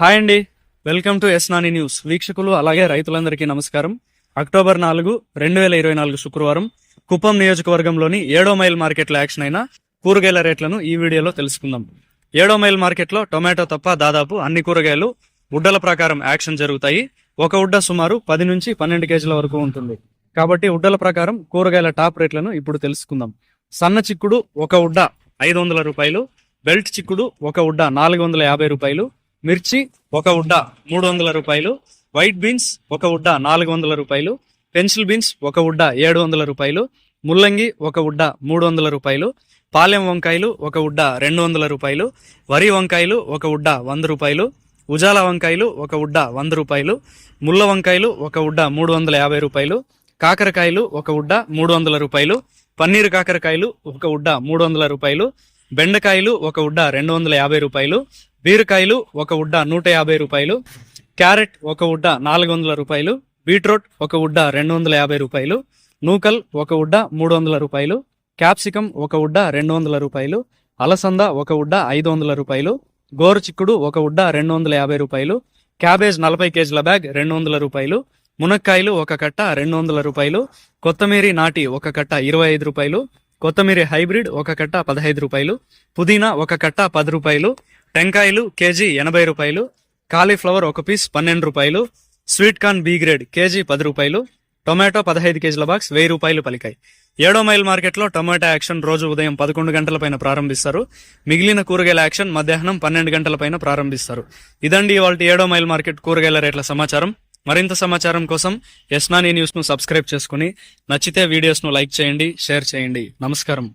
Hi అండి. Welcome to S Nani news. వీక్షకులు అలాగే రైతులందరికీ నమస్కారం. అక్టోబర్ నాలుగు రెండు వేల ఇరవై నాలుగు శుక్రవారం కుప్పం నియోజకవర్గంలోని ఏడో మైల్ మార్కెట్లో యాక్షన్ అయిన కూరగాయల రేట్లను ఈ వీడియోలో తెలుసుకుందాం. ఏడో మైల్ మార్కెట్లో టొమాటో తప్ప దాదాపు అన్ని కూరగాయలు ఉడ్డల ప్రకారం యాక్షన్ జరుగుతాయి. ఒక ఉడ్డ సుమారు పది నుంచి పన్నెండు కేజీల వరకు ఉంటుంది. కాబట్టి ఉడ్డల ప్రకారం కూరగాయల టాప్ రేట్లను ఇప్పుడు తెలుసుకుందాం. సన్న చిక్కుడు ఒక ఉడ్డ ఐదు వందల రూపాయలు బెల్ట్ చిక్కుడు ఒక ఉడ్డ నాలుగు వందల యాభై రూపాయలు మిర్చి ఒక ఉడ్డ మూడు వందల రూపాయలు వైట్ బీన్స్ ఒక ఉడ్డ నాలుగు వందల రూపాయలు పెన్సిల్ బీన్స్ ఒక ఉడ్డ ఏడు వందల రూపాయలు ముల్లంగి ఒక ఉడ్డ మూడు వందల రూపాయలు పాలెం వంకాయలు ఒక ఉడ్డ రెండు వందల రూపాయలు వరి వంకాయలు ఒక ఉడ్డ వంద రూపాయలు ఉజాల వంకాయలు ఒక ఉడ్డ వంద రూపాయలు ముళ్ళ వంకాయలు ఒక ఉడ్డ మూడు వందల యాభై రూపాయలు కాకరకాయలు ఒక ఉడ్డ మూడు వందల రూపాయలు పన్నీరు కాకరకాయలు ఒక ఉడ్డ మూడు వందల రూపాయలు బెండకాయలు ఒక ఉడ్డ రెండు వందల యాభై రూపాయలు బీరకాయలు ఒక ఉడ్డ నూట యాభై రూపాయలు క్యారెట్ ఒక ఉడ్డ నాలుగు వందల రూపాయలు బీట్రూట్ ఒక ఉడ్డ రెండు వందల యాభై రూపాయలు నూకల్ ఒక ఉడ్డ మూడు వందల రూపాయలు క్యాప్సికం ఒక ఉడ్డ రెండు వందల రూపాయలు అలసంద ఒక ఉడ్డ ఐదు వందల రూపాయలు గోరు చిక్కుడు ఒక ఉడ్డ రెండు వందల యాభై రూపాయలు క్యాబేజ్ నలభై కేజీల బ్యాగ్ రెండు వందల రూపాయలు మునక్కాయలు ఒక కట్ట రెండు వందల రూపాయలు కొత్తమీరి నాటి ఒక కట్ట ఇరవై ఐదు రూపాయలు కొత్తమీరి హైబ్రిడ్ ఒక కట్ట పదహైదు రూపాయలు పుదీనా ఒక కట్ట పది రూపాయలు టెంకాయలు కేజీ ఎనభై రూపాయలు కాలీఫ్లవర్ ఒక పీస్ పన్నెండు రూపాయలు sweet corn B grade KG పది రూపాయలు టొమాటో పదహైదు కేజీల బాక్స్ వెయ్యి రూపాయలు పలికాయి. ఏడో మైల్ మార్కెట్లో టొమాటో యాక్షన్ రోజు ఉదయం పదకొండు గంటల పైన ప్రారంభిస్తారు. మిగిలిన కూరగాయల యాక్షన్ మధ్యాహ్నం పన్నెండు గంటల పైన ప్రారంభిస్తారు. ఇదండి ఇవాళ ఏడో మైల్ మార్కెట్ కూరగాయల రేట్ల సమాచారం. మరింత సమాచారం కోసం ఎస్నాని న్యూస్ను సబ్స్క్రైబ్ చేసుకుని నచ్చితే వీడియోస్ను లైక్ చేయండి షేర్ చేయండి. నమస్కారం.